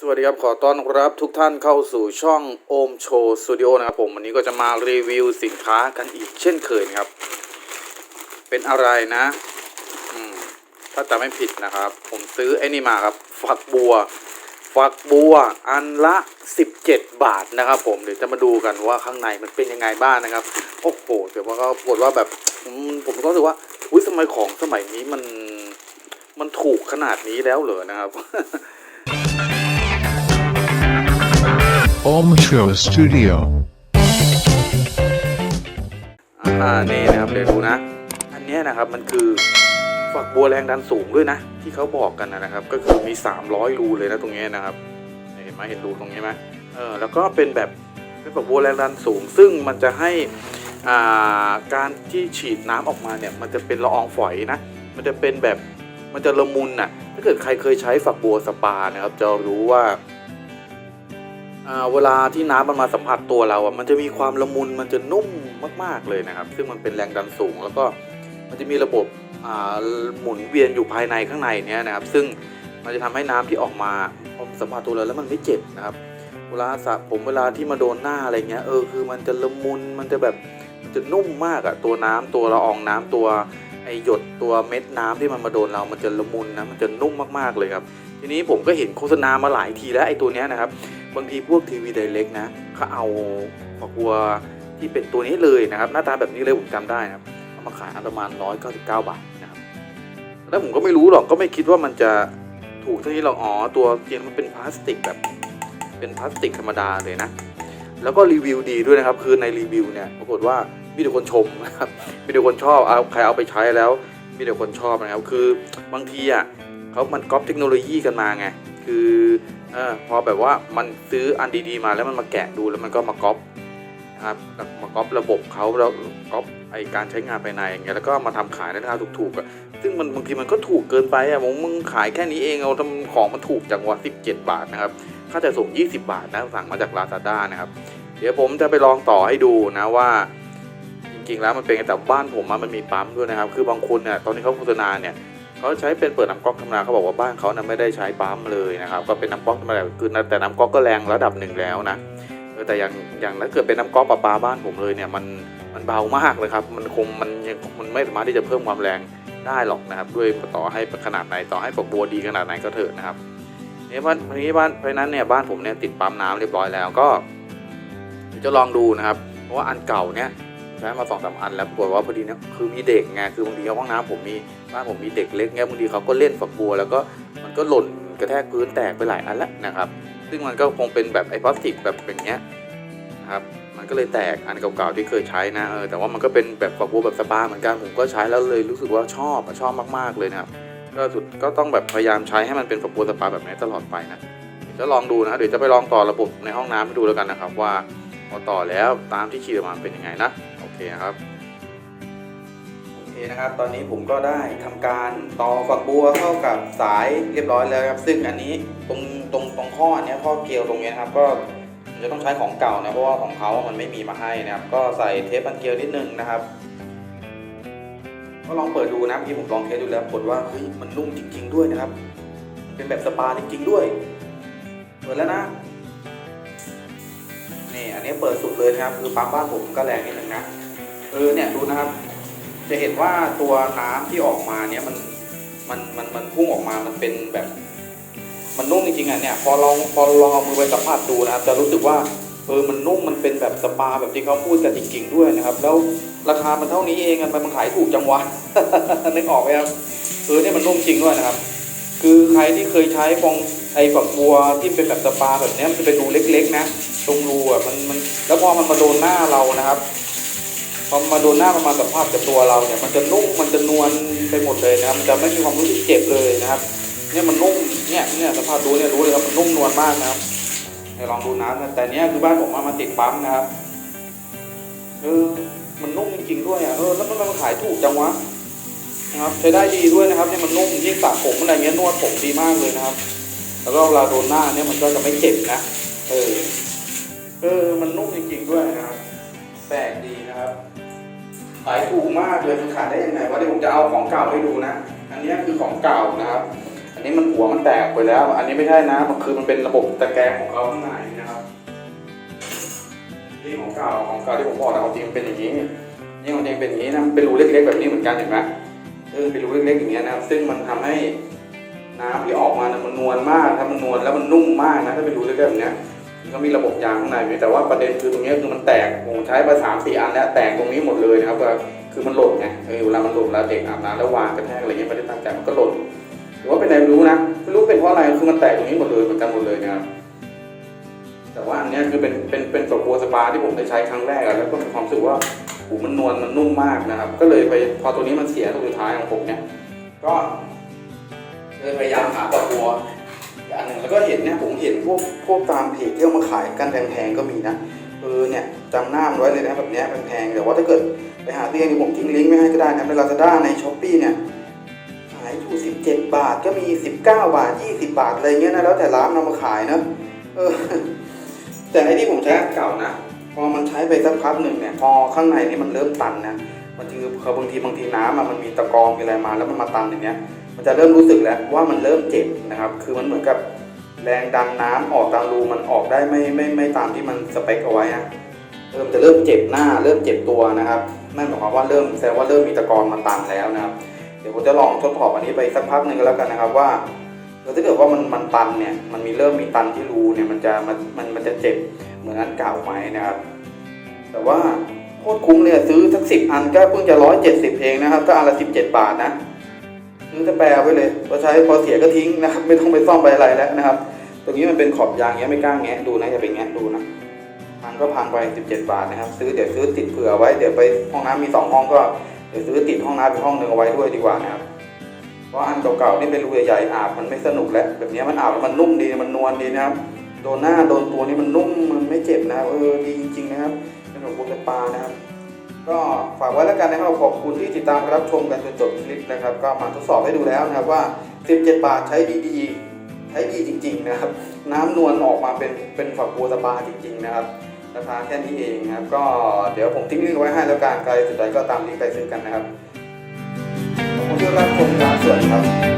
สวัสดีครับ ขอต้อนรับทุกท่านเข้าสู่ช่องโอมโชว์สตูดิโอนะครับผมวันนี้ก็จะมารีวิวสินค้ากันอีกเช่นเคยครับ เป็นอะไรนะถ้าจำไม่ผิดนะครับ ผมซื้อไอ้นี่มาครับ ฝักบัว ฝักบัวอันละ 17 บาทนะครับ ผมเดี๋ยวจะมาดูกันว่าข้างในมันเป็นยังไงบ้างนะครับโอ้โหเดี๋ยวว่าก็ปรากฏว่าแบบผมก็รู้สึกว่าอุ้ยสมัยของสมัยนี้มันมันถูกขนาดนี้แล้วเหรอนะครับ Om Show Studio. อ่านี่นะครับเดี๋ยวดูนะ อันนี้นะครับมันคือฝักบัวแรงดันสูงด้วยนะ ที่เขาบอกกันนะครับ ก็คือมี 300 รูเลยนะตรงนี้นะครับ เห็นไหมเห็นรูตรงนี้ไหมเออแล้วก็เป็นแบบเป็นฝักบัวแรงดันสูง ซึ่งมันจะให้อ่าการที่ฉีดน้ำออกมาเนี่ย มันจะเป็นละอองฝอยนะ มันจะเป็นแบบมันจะละมุนน่ะถ้าเกิดใครเคยใช้ฝักบัวสปานะครับ จะรู้ว่า เวลาที่น้ำมันมาสัมผัสตัวเราอะมันจะมีความละมุนมันจะนุ่มมาก ๆเลยนะครับ ซึ่งมันเป็นแรงดันสูง แล้วก็มันจะมีระบบหมุนเวียนอยู่ภายในข้างในเนี้ยนะครับ ซึ่งมันจะทำให้น้ำที่ออกมาพอสัมผัสตัวเราแล้วมันไม่เจ็บนะครับ เวลาสระผมเวลาที่มาโดนหน้าอะไรเงี้ยเออคือมันจะละมุนมันจะแบบมันจะนุ่มมากอะตัวน้ำตัวละอองน้ำตัวไอหยดตัวเม็ดน้ำที่มันมาโดนเรา มันจะละมุนนะมันจะนุ่มมากๆเลยครับ ทีนี้ผมก็เห็นโฆษณามาหลายทีแล้วไอตัวเนี้ยนะครับ บางทีพวกทีวีไดเล็กนะเขาเอาฝักบัวที่เป็นตัวนี้เลยนะครับ หน้าตาแบบนี้เลยผมจำได้นะครับเอามาขายอันประมาณ 199 บาทนะครับแล้วผมก็ไม่รู้หรอกก็ไม่คิดว่ามันจะถูกเท่านี้หรอกอ๋อตัวจริงมันเป็นพลาสติกแบบเป็นพลาสติกธรรมดาเลยนะแล้วก็รีวิวดีด้วยนะครับคือในรีวิวเนี่ยปรากฏว่ามีแต่คนชมนะครับมีแต่คนชอบเอาใครเอาไปใช้แล้วมีแต่คนชอบนะครับคือบางทีอะ เขามันก๊อปเทคโนโลยีกันมาไง คือเออพอแบบว่ามันซื้ออันดีๆมาแล้วมันมาแกะดูแล้วมันก็มาก๊อปนะครับมาก๊อประบบเขาแล้วก๊อปไอการใช้งานภายในอย่างเงี้ยแล้วก็มาทำขายในราคาถูกๆอะซึ่งมันบางทีมันก็ถูกเกินไปอะมึงมึงขายแค่นี้เองเอาทำของมันถูกจังวะ17 บาทนะครับค่าจะส่ง 20 บาทนะสั่งมาจาก Lazada นะครับ เดี๋ยวผมจะไปลองต่อให้ดูนะว่า จริงๆแล้วมันเป็นแต่บ้านผมมันมีปั๊มด้วยนะครับ คือบางคนเนี่ยตอนที่เขาโฆษณาเนี่ย เขาใช้เป็นเปิดน้ำก๊อกธรรมดาเขาบอกว่าบ้านเขานะไม่ได้ใช้ปั๊มเลยนะครับ ก็เป็นน้ำก๊อกธรรมดาคือนะแต่น้ำก๊อกก็แรงระดับหนึ่งแล้วนะแต่อย่างอย่างถ้าเกิดเป็นน้ำก๊อกประปาบ้านผมเลยเนี่ยมันมันเบามากเลยครับ มันคงมันยังมันไม่สามารถที่จะเพิ่มความแรงได้หรอกนะครับ ด้วยต่อให้ขนาดไหนต่อให้ฝักบัวดีขนาดไหนก็เถอะนะครับเนี่ยบ้านนี้บ้านเพราะนั้นเนี่ยบ้านผมเนี่ยติดปั๊มน้ำเรียบร้อยแล้วก็จะลองดูนะครับ เพราะว่าอันเก่าเนี่ยใช้มาสองสามอันแล้วปรากฏว่าพอดีเนี่ยคือมีเด็กไงคือบางทีห้องน้ำผมมี บ้านผมมีเด็กเล็กเงี้ยบางทีเขาก็เล่นฝักบัว แล้วก็มันก็หล่นกระแทกพื้นแตกไปหลายอันแล้วนะครับ ซึ่งมันก็คงเป็นแบบไอ้พลาสติกแบบอย่างเงี้ยนะครับมันก็เลยแตกอันเก่าๆที่เคยใช้นะเออแต่ว่ามันก็เป็นแบบฝักบัวแบบสปาเหมือนกันผมก็ใช้แล้วเลยรู้สึกว่าชอบชอบมากๆเลยนะครับก็สุดก็ต้องแบบพยายามใช้ให้มันเป็นฝักบัวสปาแบบนี้ตลอดไปนะจะลองดูนะเดี๋ยวจะไปลองต่อระบบในห้องน้ำให้ดูแล้วกันนะครับ ว่าพอต่อแล้วตามที่ขีดออกมาเป็นยังไงนะโอเคครับ คนะครับ ตอนนี้ผมก็ได้ทำการต่อฝักบัวเข้ากับสายเรียบร้อยแล้วครับ ซึ่งอันนี้ตรงตรงตรงข้อเนี้ยข้อเกลียวตรงเนี้ยนะครับก็จะต้องใช้ของเก่านะเพราะว่าของเขามันไม่มีมาให้นะครับ ก็ใส่เทปบันเกลียวนิดนึงนะครับ ก็ลองเปิดดูนะเมื่ผมลองเทสดูแล้วผลว่าเฮ้ยมันนุ่มจริง ๆ ด้วยนะครับ เป็นแบบสปาจริง ๆ ด้วย เปิดแล้วนะนี่อันนี้เปิดสุดเลยนะครับ คือปั๊มบ้านผมก็แรงนิดนึงนะเออเนี่ยดูนะครับ จะเห็นว่าตัวน้ำที่ออกมาเนี่ยมันมันมันมันพุ่งออกมามันเป็นแบบ มันนุ่มจริงๆอะเนี่ยพอลองพอลองเอามือไปสัมผัสดูนะครับจะรู้สึกว่าเออมันนุ่มมันเป็นแบบสปาแบบที่เขาพูดกันจริง ๆ ด้วยนะครับ แล้วราคามันเท่านี้เองอะมันมันขายถูกจังวะนึกออกไหมครับเออเนี่ยมันนุ่มจริงด้วยนะครับ คือใครที่เคยใช้ฟองไอ้ฝักบัวที่เป็นแบบสปาแบบนี้มันจะเป็นรูเล็ก ๆ นะตรงรูอะมันมันแล้วพอมันมาโดนหน้าเรานะครับ พอมาโดนหน้ามันมาสัมผัสกับตัวเราเนี่ยมันจะนุ่มมันจะนวลไปหมดเลยนะครับ มันจะไม่มีความรู้สึกเจ็บเลยนะครับ เนี่ยมันนุ่มเนี่ยเนี่ยสัมผัสดูเนี่ยรู้เลยครับมันนุ่มนวลมากนะครับเดี๋ยวลองดูน้ำนะแต่เนี้ยคือบ้านผมมามาติดปั๊มนะครับเออมันนุ่มจริงๆด้วยอะเออแล้วมันมันขายถูกจังวะนะครับใช้ได้ดีด้วยนะครับเนี่ยมันนุ่มยิ่งสระผมอะไรเงี้ยนวดผมดีมากเลยนะครับ แล้วก็เวลาโดนหน้าเนี่ยมันก็จะไม่เจ็บนะเออเออมันนุ่มจริงๆด้วยนะครับแปลกดีนะครับ ขายถูกมากเลยมันขายได้ยังไงวะเดี๋ยวผมจะเอาของเก่าให้ดูนะ อันนี้คือของเก่านะครับ อันนี้มันหัวมันแตกไปแล้ว อันนี้ไม่ใช่นะมันคือมันเป็นระบบตะแกรงของเขาข้างในนะครับนี่ของเก่าของเก่าที่ผมบอกนะของจริงมันเป็นอย่างนี้นี่ของจริงเป็นอย่างนี้นะเป็นรูเล็กๆแบบนี้เหมือนกันเห็นไหมเออเป็นรูเล็กๆอย่างเงี้ยนะครับ ซึ่งมันทำให้น้ำที่ออกมานะมันนวลมากถ้ามันนวลแล้วมันนุ่มมากนะถ้าเป็นรูเล็กๆแบบเนี้ ยมันก็มีระบบยางข้างในอยู่แต่ว่าประเด็นคือตรงนี้คือมันแตกผมใช้มาสามสี่อันแล้วแตกตรงนี้หมดเลยนะครับก็คือมันหล่นไงเวลามันหล่นเวลาเด็กอาบน้ำแล้ววางกระแทกอะไรเงี้ยไม่ได้ตั้งใจมันก็หล่นหรือว่าเป็นอะไรรู้นะไม่รู้เป็นเพราะอะไรคือมันแตกตรงนี้หมดเลยเหมือนกันหมดเลยนะครับแต่ว่าอันนี้คือเป็นเป็นเป็นฝักบัวสปาที่ผมได้ใช้ครั้งแรกแล้วก็มีความรู้สึกว่าหูมันนวลมันนุ่มมากนะครับ ก็เลยไปพอตัวนี้มันเสียตัวสุดท้ายของผมเนี่ยก็เลยพยายามหาฝักบัว อีกอันหนึ่งแล้วก็เห็นเนี่ยผมเห็นพวกพวกตามเพจที่เอามาขายกันแพงๆก็มีนะเออเนี่ยจำหน้ามันไว้เลยนะแบบเนี้ยแพงๆแต่ว่าถ้าเกิดไปหาที่เองผมทิ้งลิงก์ไว้ให้ก็ได้นะในลาซาด้าในช้อปปี้เนี่ยขายอยู่17 บาทก็มี 19 บาท 20 บาทอะไรเงี้ยนะแล้วแต่ร้านนำมาขายนะเออแต่ไอ้ที่ผมใช้อันเก่านะพอมันใช้ไปสักพักหนึ่งเนี่ยพอข้างในนี่มันเริ่มตันนะมันคือพอบางทีบางทีน้ำอะมันมีตะกอนมีอะไรมาแล้วมันมาตันอย่างเงี้ย มันจะเริ่มรู้สึกแล้วว่ามันเริ่มเจ็บนะครับ คือมันเหมือนกับแรงดันน้ำออกตามรูมันออกได้ไม่ไม่ไม่ตามที่มันสเปคเอาไว้นะเริ่มจะเริ่มเจ็บหน้า เริ่มเจ็บตัวนะครับนั่นหมายความว่าเริ่มแสดงว่าเริ่มมีตะกอนมาตันแล้วนะครับ เดี๋ยวผมจะลองทดสอบอันนี้ไปสักพักหนึ่งก็แล้วกันนะครับว่าถ้าเกิดว่ามันมันตันเนี่ยมันมีเริ่มมีตันที่รูเนี่ยมันจะมันมันมันจะเจ็บเหมือนอันเก่าไหมนะครับ แต่ว่าโคตรคุ้มเลยอะซื้อสักสิบอันก็เพิ่งจะร้อยเจ็ดสิบเองนะครับก็อันละสิบเจ็ดบาทนะ ซื้อแต่แปรไว้เลยพอใช้พอเสียก็ทิ้งนะครับ ไม่ต้องไปซ่อมไปอะไรแล้วนะครับ ตรงนี้มันเป็นขอบยางเงี้ยไม่กล้าแงะดูนะอย่าไปแงะดูนะพังก็พังไป17 บาทนะครับ ซื้อเดี๋ยวซื้อติดเผื่อไว้เดี๋ยวไปห้องน้ำมีสองห้องก็เดี๋ยวซื้อติดห้องน้ำเป็นห้องหนึ่งเอาไว้ด้วยดีกว่านะครับเพราะอันเก่าๆนี่เป็นรูใหญ่ๆอาบมันไม่สนุกแล้วแบบนี้มันอาบแล้วมันนุ่มดีมันนวลดีนะครับโดนหน้าโดนตัวนี่มันนุ่มมันไม่เจ็บนะครับเออดีจริงๆนะครับเป็นของโบกปลานะครับ ก็ฝากไว้แล้วกันนะครับขอบคุณที่ติดตามรับชมกันจนจบคลิปนะครับ ก็มาทดสอบให้ดูแล้วนะครับว่า 17 บาทใช้ดีๆใช้ดีจริง ๆนะครับ น้ำนวลออกมาเป็นเป็นฝักบัวสปาจริง ๆ นะครับราคาแค่นี้เองนะครับก็เดี๋ยวผมทิ้งลิงก์ไว้ให้แล้วกันใครสนใจก็ตามลิงก์ไปซื้อกันนะครับขอบคุณที่รับชมนะสวัสดีครับ